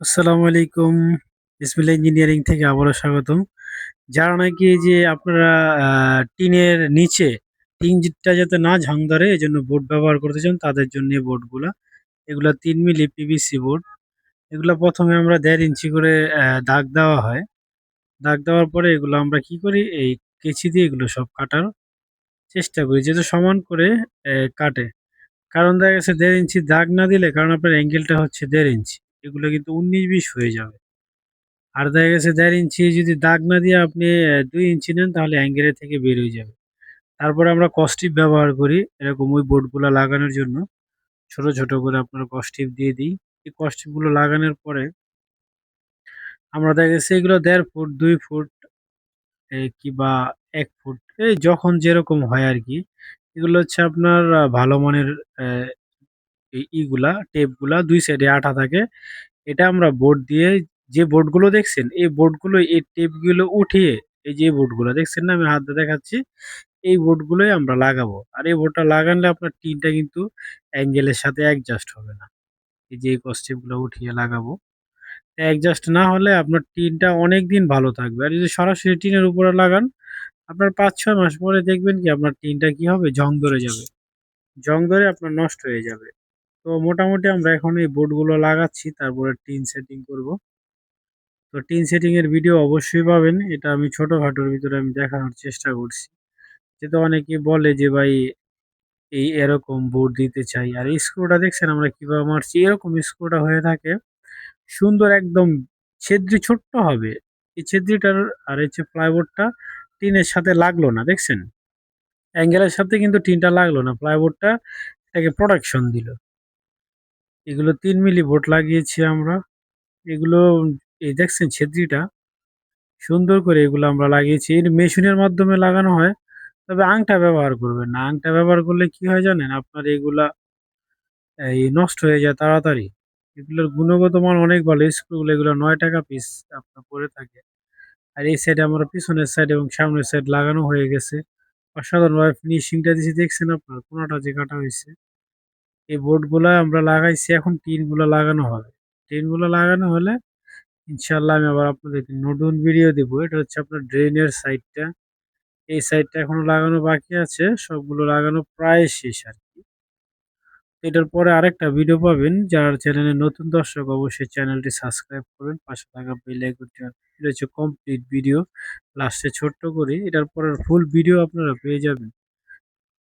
আসসালামু আলাইকুম। বিসমিল্লাহ ইঞ্জিনিয়ারিং থেকে আবারও স্বাগতম। যারা নাকি যে আপনারা টিনের নিচে টিনটা যাতে না ঝাং ধরে এই জন্য বোর্ড ব্যবহার করতে চান, তাদের জন্য বোর্ডগুলা। এগুলা ৩ মিলি পিভিসি বোর্ড। এগুলা প্রথমে আমরা দেড় ইঞ্চি করে দাগ দেওয়া হয়। দাগ দেওয়ার পরে এগুলো আমরা কি করি, এই কেচি দিয়ে এগুলো সব কাটার চেষ্টা করি যাতে সমান করে কাটে। কারণ দেখা গেছে দেড় ইঞ্চি দাগ না দিলে, কারণ আপনার অ্যাঙ্গেলটা হচ্ছে দেড় ইঞ্চি। এগুলো কিন্তু উনিশ বিশ হয়ে যাবে। আর দেখা গেছে দেড় ইঞ্চি যদি দাগ না দিয়ে আপনি দুই ইঞ্চি নেন তাহলে অ্যাঙ্গেলের থেকে বের হয়ে যাবে। তারপরে আমরা কসটিপ ব্যবহার করি এরকম ওই বোর্ডগুলা লাগানোর জন্য। ছোট, ছোট করে আপনার কসটিপ দিয়ে দিই। এই কসটিপগুলো লাগানোর পরে আমরা দেখা গেছে এগুলো দেড় ফুট, দুই ফুট কিংবা ১ ফুট এই যখন যেরকম হয় আর কি এগুলো হচ্ছে আপনার ভালো মানের এই ইগুলা, টেপগুলা ২ সাইডে আঠা থাকে। এটা আমরা বোর্ড দিয়ে যে বোর্ডগুলো দেখছেন, এই বোর্ডগুলো এই টেপগুলো উঠিয়ে এই যে বোর্ডগুলো দেখছেন না আমি হাত দেখাচ্ছি। এই বোর্ডগুলোই আমরা লাগাবো। আর এই বোর্ডটা লাগালে আপনার টিনটা কিন্তু অ্যাঙ্গেলের সাথে অ্যাডজাস্ট হবে না। এই যে এই কসটিপগুলো উঠিয়ে লাগাবো। অ্যাডজাস্ট না হলে আপনার টিনটা অনেক দিন ভালো থাকবে। আর যদি সরাসরি টিনের উপরে লাগান, আপনার ৫-৬ মাস পরে দেখবেন কি আপনার টিনটা কি হবে জং ধরে যাবে। জং ধরে আপনার নষ্ট হয়ে যাবে। তো মোটামুটি আমরা এখন এই বোর্ডগুলো লাগাচ্ছি, তারপরে টিন সেটিং করব। তো টিন সেটিং এর ভিডিও অবশ্যই পাবেন। এটা আমি ছোটখাটোর ভিতরে আমি দেখানোর চেষ্টা করছি। যেহেতু অনেকেই বলে যে, ভাই, এই এরকম বোর্ড দিতে চাই। আর স্ক্রুটা দেখছেন আমরা কীভাবে মারছি এরকম স্ক্রুটা হয়ে থাকে। সুন্দর একদম ছিদ্রি ছোট্ট হবে। এই ছিদ্রিটার আর হচ্ছে প্লাইবোর্ডটা টিনের সাথে লাগল না, দেখছেন? অ্যাঙ্গেলের সাথে কিন্তু টিনটা লাগল না। প্লাইবোর্ডটা এটাকে প্রোটেকশন দিল। এগুলো তিন মিলি বোর্ড লাগিয়েছি আমরা। এগুলো, এই দেখছেন ছিদ্রিটা? সুন্দর করে এগুলো আমরা লাগিয়েছি। এর মেশিনের মাধ্যমে লাগানো হয়। তবে আংটা ব্যবহার করবেন না। আংটা ব্যবহার করলে কি হয় জানেন? আপনার এগুলা, এই নষ্ট হয়ে যায় তাড়াতাড়ি। এগুলোর গুণগত মান অনেক ভালো। স্ক্রুগুলো এগুলো নয় টাকা পিস আপনার পরে থাকে। আর এই সাইডে আমরা পিছনের সাইড এবং সামনের সাইড লাগানো হয়ে গেছে। অসাধারণভাবে ফিনিশিংটা দিছি দেখছেন আপনার কোনাটা যে কাটা হইছে। এই বোর্ডগুলা আমরা লাগাইছি, এখন টিনগুলা লাগানো হবে। টিনগুলা লাগানো হলে ইনশাল্লাহ আমি আবার আপনাদেরকে নতুন ভিডিও দিব। এটা হচ্ছে আপনার ড্রেনের সাইডটা। এই সাইডটা এখনও লাগানো বাকি আছে। সবগুলো লাগানো প্রায় শেষ আর কি এটার পরে আরেকটা ভিডিও পাবেন। যারা চ্যানেলে নতুন দর্শক, অবশ্যই চ্যানেলটি সাবস্ক্রাইব করবেন। পাশে থাকা বেল আইকনটি এটা হচ্ছে কমপ্লিট ভিডিও। লাস্টে ছোট্ট করে, এটার পরের ফুল ভিডিও আপনারা পেয়ে যাবেন।